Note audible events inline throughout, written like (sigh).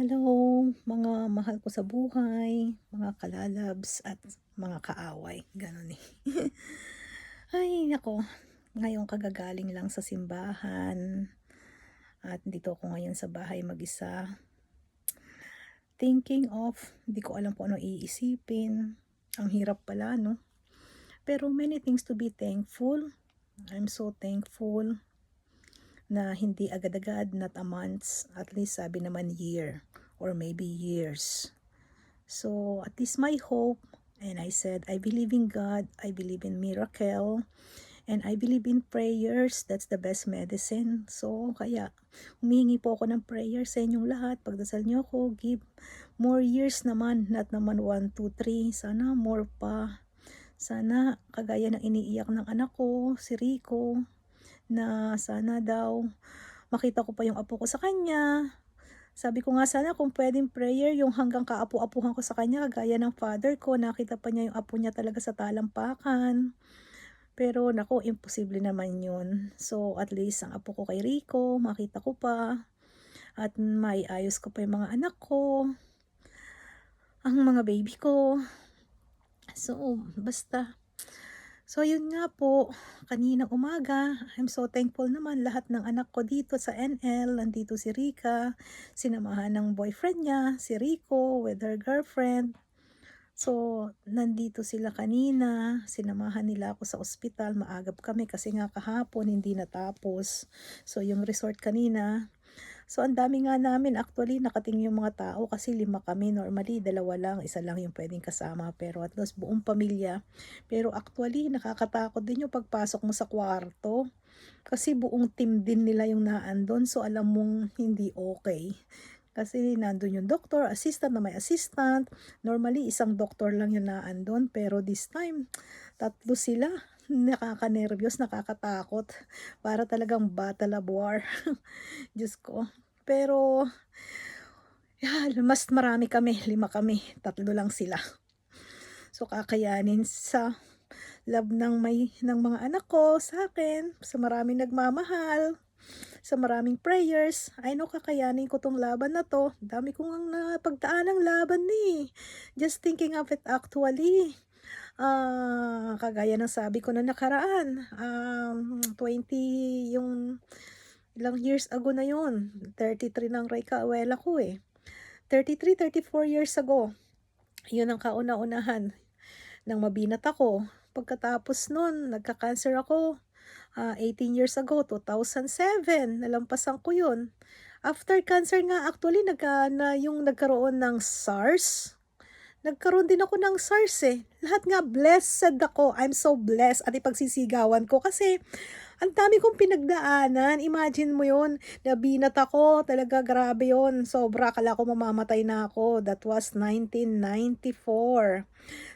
Hello, mga mahal ko sa buhay, mga kalalabs at mga kaaway, gano'n eh. (laughs) Ay naku, ngayong kagagaling lang sa simbahan at dito ako ngayon sa bahay mag-isa. Thinking of, hindi ko alam kung ano iisipin. Ang hirap pala, no? Pero many things to be thankful. I'm so thankful na hindi agad-agad, not a months, at least sabi naman year or maybe years. So at least my hope and I said I believe in God, I believe in miracle and I believe in prayers. That's the best medicine. So kaya humihingi po ako ng prayers sa inyong lahat. Pagdasal niyo ako, give more years naman, not naman 1, 2, 3. Sana more pa. Sana kagaya ng iniiyak ng anak ko, si Rico, na sana daw makita ko pa yung apo ko sa kanya. Sabi ko nga sana kung pwedeng prayer yung hanggang kaapu-apuhan ko sa kanya gaya ng father ko, nakita pa niya yung apo niya talaga sa talampakan. Pero nako, imposible naman yun. So at least ang apo ko kay Rico, makita ko pa. At may ayos ko pa yung mga anak ko. Ang mga baby ko. So, basta So yun nga po, kaninang umaga, I'm so thankful naman lahat ng anak ko dito sa NL, nandito si Rika, sinamahan ng boyfriend niya, si Rico with her girlfriend. So, nandito sila kanina, sinamahan nila ako sa ospital, maagap kami kasi nga kahapon hindi natapos. So, yung resort kanina, So, ang dami nga namin actually nakatingin yung mga tao kasi lima kami. Normally, dalawa lang, isa lang yung pwedeng kasama. Pero at least buong pamilya. Pero actually, nakakatakot din yung pagpasok mo sa kwarto. Kasi buong team din nila yung naandon. So, alam mong hindi okay. Kasi nandun yung doctor, assistant na may assistant. Normally, isang doctor lang yung naandon. Pero this time, tatlo sila (laughs) nakaka-nervyos, nakakatakot. Para talagang battle of war. (laughs) Diyos ko. Pero, yan, mas marami kami, lima kami, tatlo lang sila. So, kakayanin sa love ng may ng mga anak ko sa akin, sa maraming nagmamahal, sa maraming prayers, I know kakayanin ko tong laban na to. Dami kong ang napagdaan ng laban ni. Just thinking of it actually. Ah, kagaya ng sabi ko na nakaraan, um, 20 yung ilang years ago na yun. 33 ng Ray Kawela ko eh. 33, 34 years ago. Yun ang kauna-unahan nang mabinat ako. Pagkatapos nun, nagka-cancer ako. Ah, 18 years ago, 2007, nalampasan ko yun. After cancer nga, actually, nagka, na, yung nagkaroon ng SARS, nagkaroon din ako ng SARS eh. Lahat nga blessed ako. I'm so blessed at ipagsisigawan ko kasi ang dami kong pinagdaanan. Imagine mo yon Nabinat ako. Talaga grabe yon Sobra. Akala ko mamamatay na ako. That was 1994.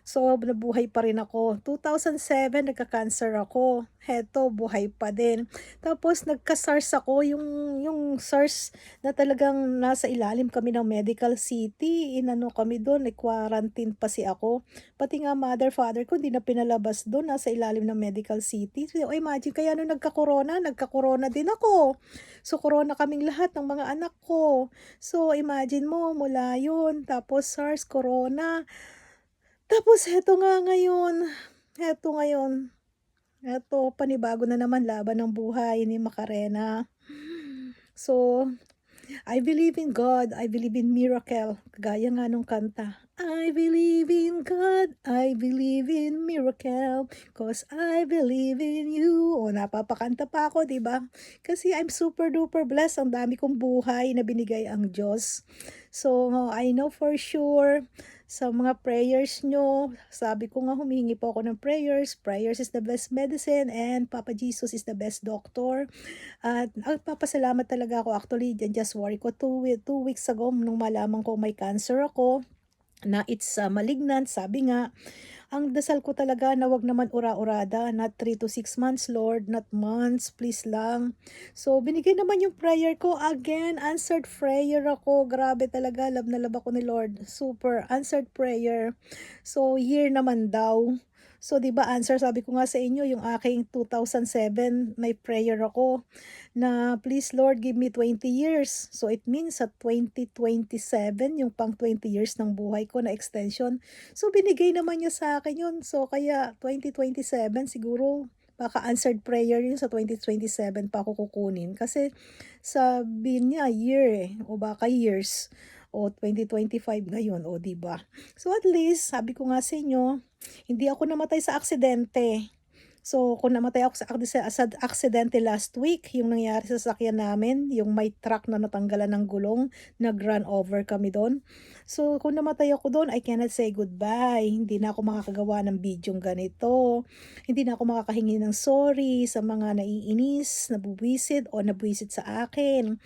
So, nabuhay pa rin ako. 2007, nagka-cancer ako. Heto, buhay pa din. Tapos, nagka-SARS ako. Yung, yung SARS na talagang nasa ilalim kami ng medical city. Inano kami doon. Quarantine pa si ako. Pati nga mother, father ko, hindi na pinalabas doon. Nasa ilalim ng medical city. So, imagine, kaya nung nagka-corona, nagka-corona din ako. So, corona kaming lahat ng mga anak ko. So, imagine mo, mula yun. Tapos, SARS, corona. Tapos heto nga ngayon, heto ngayon, eto panibago na naman laban ng buhay ni Macarena. So, I believe in God, I believe in miracle. Gaya nga nung kanta. I believe in God, I believe in miracle, cause I believe in you. O, napapakanta pa ako, di ba? Kasi I'm super duper blessed. Ang dami kong buhay na binigay ang Diyos. So, I know for sure sa mga prayers nyo. Sabi ko nga humingi po ako ng prayers. Prayers is the best medicine and Papa Jesus is the best doctor. At nagpapasalamat talaga ako actually dyan just worry ko two, two weeks ago nung malaman ko may cancer ako na it's uh, malignant, sabi nga, ang dasal ko talaga na wag naman ura-urada, not 3 to 6 months, Lord, not months, please lang. So, binigay naman yung prayer ko. Again, answered prayer ako. Grabe talaga, love na love ako ni Lord. Super, answered prayer. So, year naman daw. So 'di ba answer sabi ko nga sa inyo yung aking 2007 may prayer ako na please Lord give me 20 years. So it means sa 2027 yung pang 20 years ng buhay ko na extension. So binigay naman niya sa akin yun. So kaya 2027 siguro baka answered prayer yun sa 2027 pa ako kukunin. Kasi sabi niya year eh, o baka years o 2025 ngayon, o 'di ba? So at least sabi ko nga sa inyo, hindi ako namatay sa aksidente. So kung namatay ako sa sa aksidente last week, yung nangyari sa sasakyan namin, yung may truck na natanggalan ng gulong, nag-run over kami dun. So kung namatay ako dun, I cannot say goodbye. Hindi na ako makakagawa ng bidyong ganito. Hindi na ako makakahingi ng sorry sa mga naiinis, nabubwisit o nabwisit sa akin.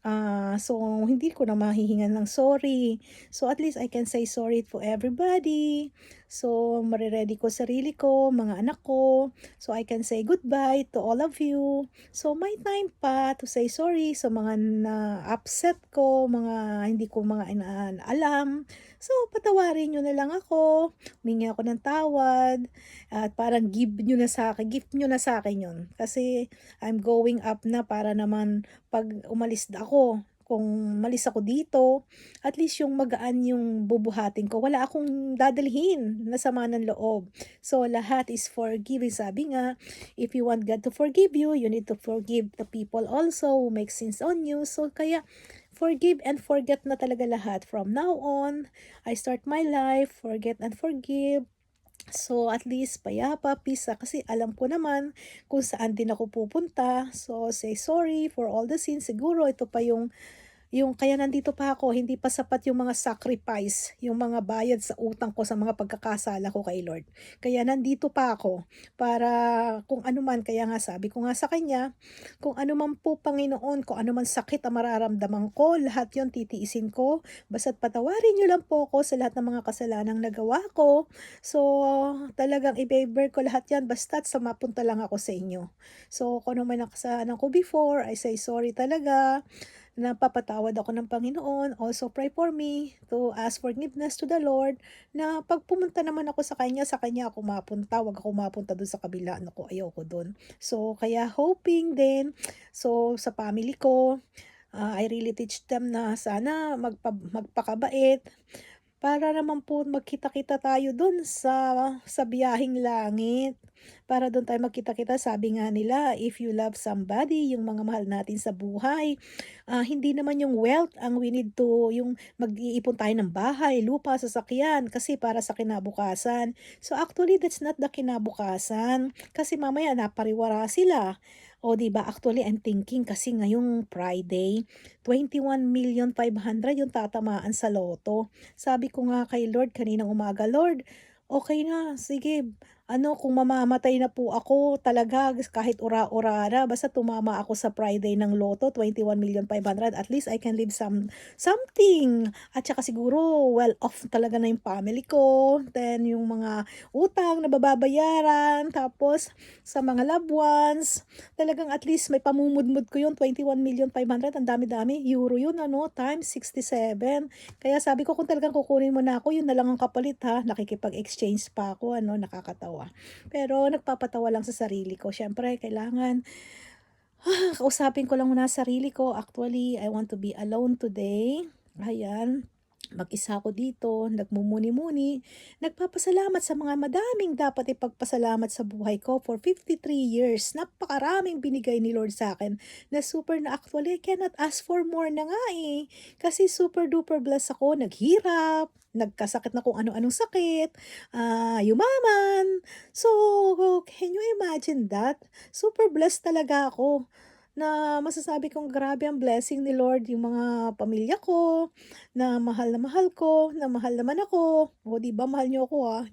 Ah, so hindi ko na mahihingan ng sorry. So at least I can say sorry to everybody. So mare-ready ko sarili ko, mga anak ko. So I can say goodbye to all of you. So may time pa to say sorry sa mga na-upset ko, mga hindi ko mga inaalam. So patawarin niyo na lang ako. Humingi ako ng tawad at parang give niyo na sa akin, gift niyo na sa akin 'yon. Kasi I'm going up na para naman 'pag umalis ako, kung umalis ako dito, at least yung magaan yung bubuhatin ko. Wala akong dadalhin na sama ng loob. So lahat is forgiving. Sabi nga, if you want God to forgive you, you need to forgive the people also who make sins on you. So kaya forgive and forget na talaga lahat. From now on, I start my life, forget and forgive. So, at least payapa, ah, kasi alam ko naman kung saan din ako pupunta. So, say sorry for all the sins. Siguro ito pa yung yung kaya nandito pa ako, hindi pa sapat yung mga sacrifice, yung mga bayad sa utang ko sa mga pagkakasala ko kay Lord. Kaya nandito pa ako para kung ano man, kaya nga sabi ko nga sa kanya, kung ano man po Panginoon, kung ano man sakit ang mararamdaman ko, lahat yon titiisin ko. Basta't patawarin niyo lang po ako sa lahat ng mga kasalanang nagawa ko. So, talagang i-bear ko lahat yan, basta't sa mapunta lang ako sa inyo. So, kung ano man nakasalanan ko before, I say sorry talaga napapatawad ako ng Panginoon. Also pray for me to ask forgiveness to the Lord na pag pumunta naman ako sa Kanya, sa Kanya ako mapunta. Huwag ako mapunta doon sa kabila. Naku, ayoko doon. So, kaya hoping din, so sa family ko, uh, I really teach them na sana magpa, magpakabait para naman po magkita-kita tayo dun sa sa biyaheng langit. Para dun tayo magkita-kita, sabi nga nila, if you love somebody, yung mga mahal natin sa buhay, ah, hindi naman yung wealth ang we need to, yung mag-iipon tayo ng bahay, lupa, sasakyan, kasi para sa kinabukasan. So actually, that's not the kinabukasan. Kasi mamaya napariwara sila. O, 'di ba? Actually, I'm thinking kasi ngayong Friday, 21,500,000 yung tatamaan sa loto. Sabi ko nga kay Lord kaninang umaga, Lord, okay na, sige, ano, kung mamamatay na po ako talaga kahit ura-ura na, basta tumama ako sa Friday ng loto, 21,500,000, at least I can live some, something. At saka siguro, well off talaga na yung family ko, then yung mga utang na bababayaran, tapos sa mga loved ones, talagang at least may pamumudmud ko yun, 21,500,000, ang dami-dami, euro yun, ano, times 67. Kaya sabi ko, kung talagang kukunin mo na ako, yun na lang ang kapalit ha, nakikipag-exchange pa ako, ano, nakakatawa. Pero nagpapatawa lang sa sarili ko. Siyempre, kailangan ah, kausapin ko lang muna sarili ko. Actually, I want to be alone today. Ayan. Mag-isa ako dito, nagmumuni-muni, nagpapasalamat sa mga madaming dapat ipagpasalamat sa buhay ko for 53 years. Napakaraming binigay ni Lord sa akin na super na actually I cannot ask for more na nga eh. Kasi super duper blessed ako, naghirap, nagkasakit na kung ano-anong sakit, ah, yumaman. So, can you imagine that? Super blessed talaga ako na masasabi kong grabe ang blessing ni Lord yung mga pamilya ko, na mahal na mahal ko, na mahal naman ako. O di ba mahal niyo ako ah.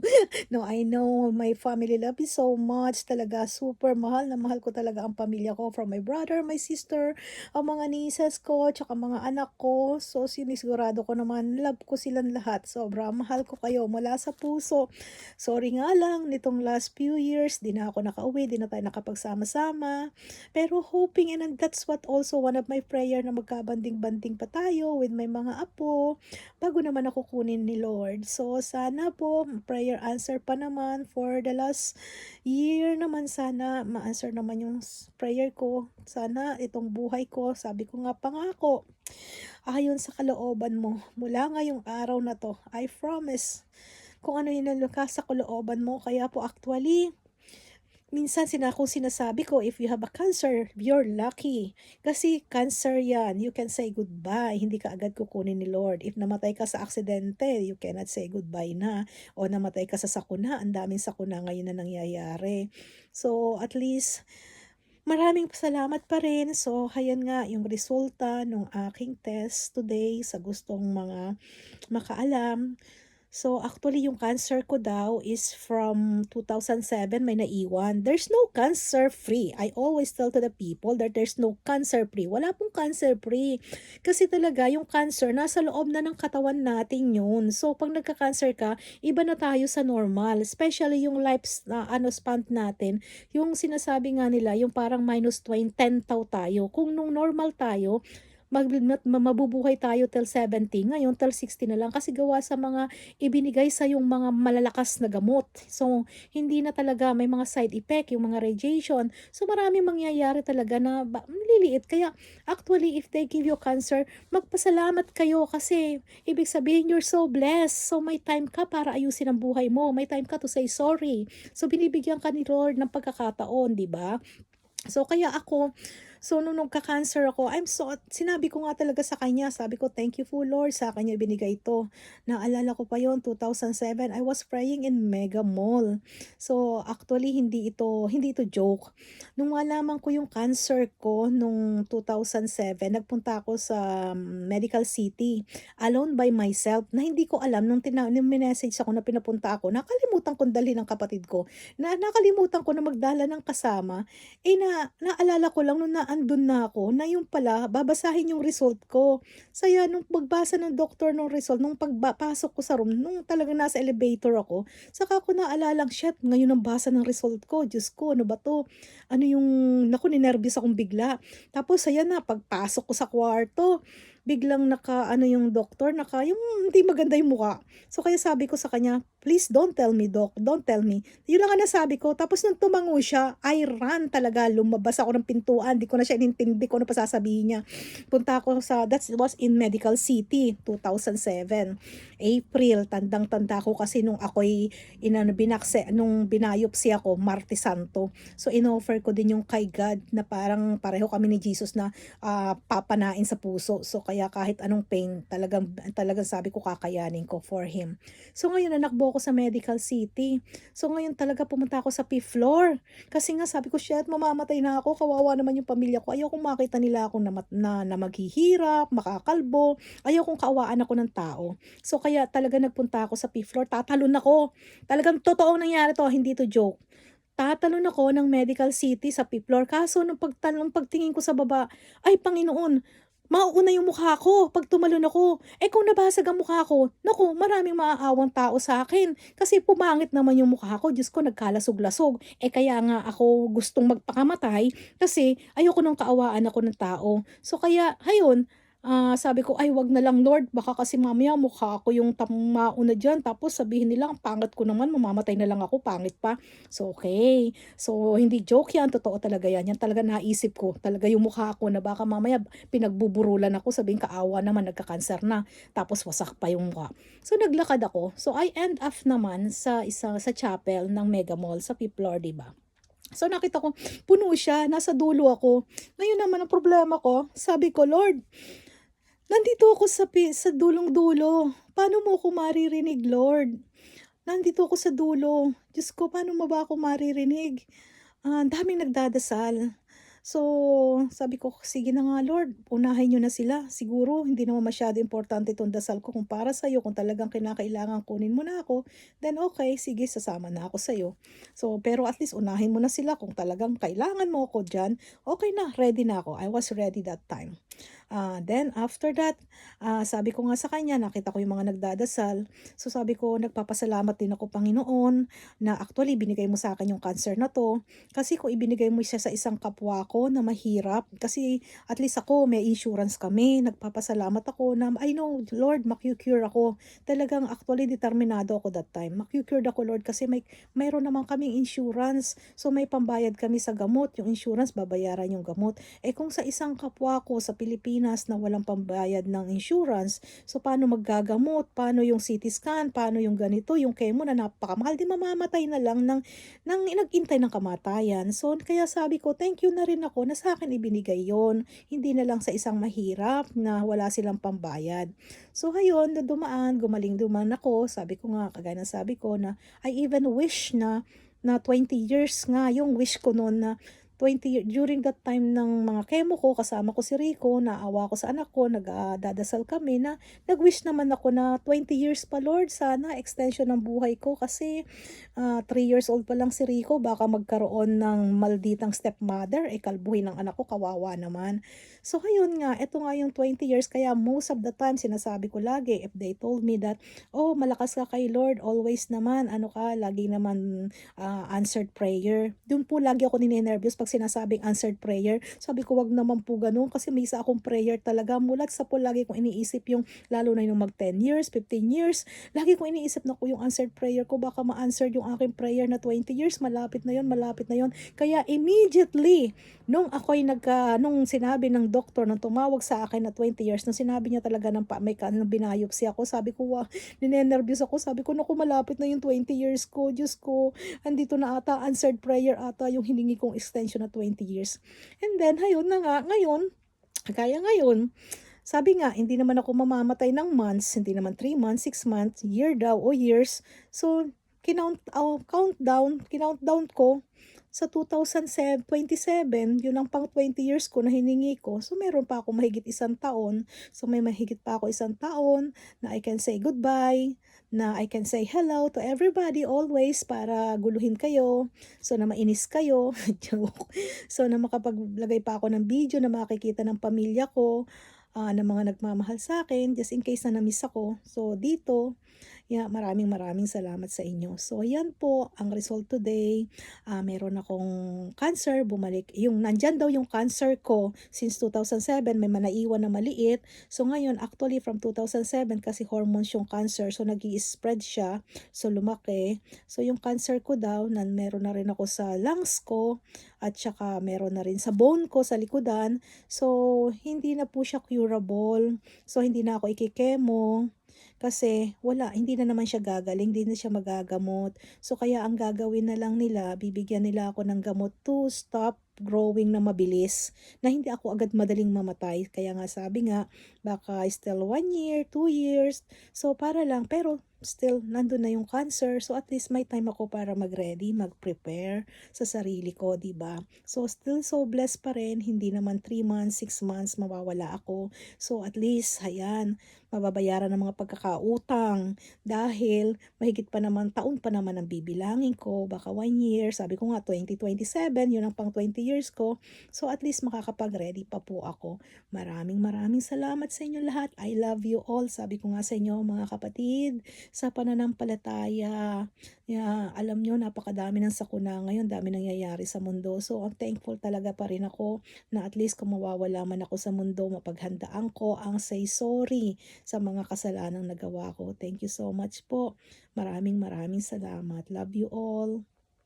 (laughs) no, I know my family love you so much. Talaga super mahal na mahal ko talaga ang pamilya ko from my brother, my sister, ang mga nieces ko, tsaka mga anak ko. So sinisigurado ko naman love ko silang lahat. Sobra mahal ko kayo mula sa puso. Sorry nga lang nitong last few years, di na ako nakauwi, di na tayo nakapagsama-sama. Pero hoping and that's what also one of my prayer na magkabanding-banding pa tayo with my mga apo bago naman ako kunin ni Lord. So sana po prayer answer pa naman for the last year naman sana ma-answer naman yung prayer ko. Sana itong buhay ko, sabi ko nga pangako, ayon sa kalooban mo mula ngayong araw na to. I promise kung ano yung nalukas sa kalooban mo. Kaya po actually, minsan sina kung sinasabi ko, if you have a cancer, you're lucky. Kasi cancer yan, you can say goodbye. Hindi ka agad kukunin ni Lord. If namatay ka sa aksidente, you cannot say goodbye na. O namatay ka sa sakuna, ang daming sakuna ngayon na nangyayari. So, at least, maraming salamat pa rin. So, ayan nga, yung resulta ng aking test today sa gustong mga makaalam. So, actually, yung cancer ko daw is from 2007, may naiwan. There's no cancer-free. I always tell to the people that there's no cancer-free. Wala pong cancer-free. Kasi talaga, yung cancer, nasa loob na ng katawan natin yun. So, pag nagka-cancer ka, iba na tayo sa normal. Especially yung life na ano, span natin. Yung sinasabi nga nila, yung parang minus 20, 10 tau tayo. Kung nung normal tayo, mag, ma- mabubuhay tayo till 70, ngayon till 60 na lang kasi gawa sa mga ibinigay sa yung mga malalakas na gamot. So, hindi na talaga may mga side effect, yung mga radiation. So, marami mangyayari talaga na ba. Kaya, actually, if they give you cancer, magpasalamat kayo kasi ibig sabihin you're so blessed. So, may time ka para ayusin ang buhay mo. May time ka to say sorry. So, binibigyan ka ni Lord ng pagkakataon, di ba? So, kaya ako, so nung nagka-cancer ako, I'm so, sinabi ko nga talaga sa kanya, sabi ko, thank you po Lord, sa kanya binigay ito. Naalala ko pa yon 2007, I was praying in Mega Mall. So, actually, hindi ito, hindi ito joke. Nung malaman ko yung cancer ko nung 2007, nagpunta ako sa um, Medical City, alone by myself, na hindi ko alam, nung, tina- nung minessage ako na pinapunta ako, nakalimutan kong dalhin ng kapatid ko, na nakalimutan ko na magdala ng kasama, eh na, naalala ko lang nung naandun na ako, na yung pala, babasahin yung result ko. Saya nung pagbasa ng doktor ng result, nung pagpasok ko sa room, nung talagang nasa elevator ako, saka ko naalalang, shit, ngayon ang basa ng result ko, Diyos ko, ano ba to? Ano yung, naku, ninervous akong bigla. Tapos, ayan na, pagpasok ko sa kwarto, biglang naka, ano yung doktor, naka, yung hindi maganda yung mukha. So, kaya sabi ko sa kanya, please don't tell me, doc, don't tell me. Yun lang ang nasabi ko. Tapos nung tumango siya, I ran talaga. Lumabas ako ng pintuan. Di ko na siya inintindi ko ano pa sasabihin niya. Punta ako sa, that was in Medical City, 2007. April, tandang-tanda ko kasi nung ako'y inano, binakse, nung binayopsi ako, Marte Santo. So, inoffer ko din yung kay God na parang pareho kami ni Jesus na ah, papanain sa puso. So, kaya kahit anong pain, talagang, talagang sabi ko kakayanin ko for Him. So, ngayon, nanakbo ako sa Medical City. So, ngayon talaga pumunta ako sa fifth floor. Kasi nga sabi ko, shit, mamamatay na ako. Kawawa naman yung pamilya ko. Ayaw kong makita nila ako na, na, na maghihirap, makakalbo. Ayaw kong kaawaan ako ng tao. So, kaya talaga nagpunta ako sa fifth floor. Tatalon ako. Talagang totoong nangyari to, hindi to joke. Tatalon ako ng Medical City sa floor. Kaso, nung, pagtalong, pagtingin ko sa baba, ay, Panginoon, mauuna yung mukha ko pag tumalon ako. Eh kung nabasag ang mukha ko, naku, maraming maaawang tao sa akin. Kasi pumangit naman yung mukha ko. Diyos ko, nagkalasog-lasog. Eh kaya nga ako gustong magpakamatay kasi ayoko nang kaawaan ako ng tao. So kaya, hayon, ah, sabi ko, ay wag na lang Lord, baka kasi mamaya mukha ko yung tam mauna dyan. Tapos sabihin nila, ang pangit ko naman, mamamatay na lang ako, pangit pa. So okay. So hindi joke yan, totoo talaga yan. Yan talaga naisip ko. Talaga yung mukha ko na baka mamaya pinagbuburulan ako, sabihin kaawa naman, nagka-cancer na. Tapos wasak pa yung mukha. So naglakad ako. So I end up naman sa isa sa chapel ng Mega Mall sa floor, di ba? So nakita ko, puno siya, nasa dulo ako. Ngayon naman ang problema ko, sabi ko, Lord, nandito ako sa, sa dulong-dulo. Paano mo ako maririnig, Lord? Nandito ako sa dulo. Diyos ko, paano mo ba ako maririnig? Ang daming nagdadasal. So, sabi ko, sige na nga Lord, unahin nyo na sila. Siguro, hindi naman masyado importante itong dasal ko kung para sa'yo. Kung talagang kinakailangan kunin mo na ako, then okay, sige, sasama na ako sa'yo. So, pero at least unahin mo na sila kung talagang kailangan mo ako dyan. Okay na, ready na ako. I was ready that time. Ah, then after that, ah, sabi ko nga sa kanya, nakita ko yung mga nagdadasal. So sabi ko, nagpapasalamat din ako Panginoon na actually binigay mo sa akin yung cancer na to. Kasi kung ibinigay mo siya sa isang kapwa ko na mahirap, kasi at least ako may insurance kami. Nagpapasalamat ako na I know, Lord, maku-cure ako. Talagang actually determinado ako that time. Maku-cured ako, Lord, kasi may mayroon naman kaming insurance. So may pambayad kami sa gamot. Yung insurance, babayaran yung gamot. Eh kung sa isang kapwa ko sa Pilipinas na walang pambayad ng insurance, so paano maggagamot? Paano yung CT scan? Paano yung ganito? Yung chemo na napakamahal, di mamamatay na lang ng, ng nag-intay ng kamatayan. So kaya sabi ko, thank you na rin ako na sa akin ibinigay yon Hindi na lang sa isang mahirap na wala silang pambayad. So na dumaan, gumaling duman ako. Sabi ko nga, kagaya ng sabi ko na I even wish na na 20 years nga yung wish ko noon na 20 year, during that time ng mga chemo ko, kasama ko si Rico, naawa ko sa anak ko, nagdadasal kami na nag-wish naman ako na 20 years pa Lord, sana extension ng buhay ko kasi 3 years old pa lang si Rico, baka magkaroon ng malditang stepmother, eh kalbuhin ng anak ko, kawawa naman. So ngayon nga, ito nga yung 20 years, kaya most of the time sinasabi ko lagi, if they told me that, oh malakas ka kay Lord, always naman, ano ka, lagi naman uh, answered prayer. Doon po lagi ako ninenervyos pag sinasabing answered prayer. Sabi ko, wag naman po ganun kasi may isa akong prayer talaga. Mulat sa po lagi kong iniisip yung, lalo na yung mag 10 years, 15 years, lagi kong iniisip na ko yung answered prayer ko, baka ma-answered yung aking prayer na 20 years, malapit na yon malapit na yon Kaya immediately, nung ako'y nagka, nung sinabi ng doktor, nung tumawag sa akin na 20 years, nung sinabi niya talaga ng pa, may nang binayopsi ako, sabi ko, wow, ninenervyos ako, sabi ko, naku, malapit na yung 20 years ko, Diyos ko, andito na ata, answered prayer ata yung hiningi kong extension na 20 years. And then, ayun na nga, ngayon, kaya ngayon, sabi nga, hindi naman ako mamamatay ng months, hindi naman 3 months, 6 months, year daw o years. So, kinount, oh, countdown, kinountdown ko sa 2027, yun ang pang 20 years ko na hiningi ko. So, meron pa ako mahigit isang taon. So, may mahigit pa ako isang taon na I can say goodbye, na I can say hello to everybody always para guluhin kayo. So, na mainis kayo. (laughs) So, na makapaglagay pa ako ng video na makikita ng pamilya ko, uh, ng mga nagmamahal sa akin, just in case na namiss ako. So, dito, Yeah, maraming maraming salamat sa inyo. So, yan po ang result today. Uh, meron akong cancer, bumalik. Yung nandyan daw yung cancer ko since 2007, may manaiwan na maliit. So, ngayon, actually from 2007, kasi hormones yung cancer, so nag spread siya. So, lumaki. So, yung cancer ko daw, na meron na rin ako sa lungs ko, at saka meron na rin sa bone ko, sa likodan. So, hindi na po siya curable. So, hindi na ako ikikemo. Kasi wala, hindi na naman siya gagaling, hindi na siya magagamot. So kaya ang gagawin na lang nila, bibigyan nila ako ng gamot to stop growing na mabilis na hindi ako agad madaling mamatay. Kaya nga sabi nga, baka still 1 year, 2 years. So para lang, pero still nandun na yung cancer. So at least may time ako para mag-ready, mag-prepare sa sarili ko, 'di ba? So still so blessed pa rin, hindi naman 3 months, 6 months mawawala ako. So at least ayan, mababayaran ng mga pagkakautang dahil mahigit pa naman taon pa naman ang bibilangin ko, baka 1 year, sabi ko nga 2027, yun ang pang 20 years ko. So at least makakapag-ready pa po ako. Maraming maraming salamat sa inyo lahat. I love you all. Sabi ko nga sa inyo mga kapatid, sa pananampalataya. Yeah, alam nyo, napakadami ng sakuna ngayon, dami nangyayari sa mundo. So, ang thankful talaga pa rin ako na at least kung mawawala man ako sa mundo, mapaghandaan ko ang say sorry sa mga kasalanang nagawa ko. Thank you so much po. Maraming maraming salamat. Love you all.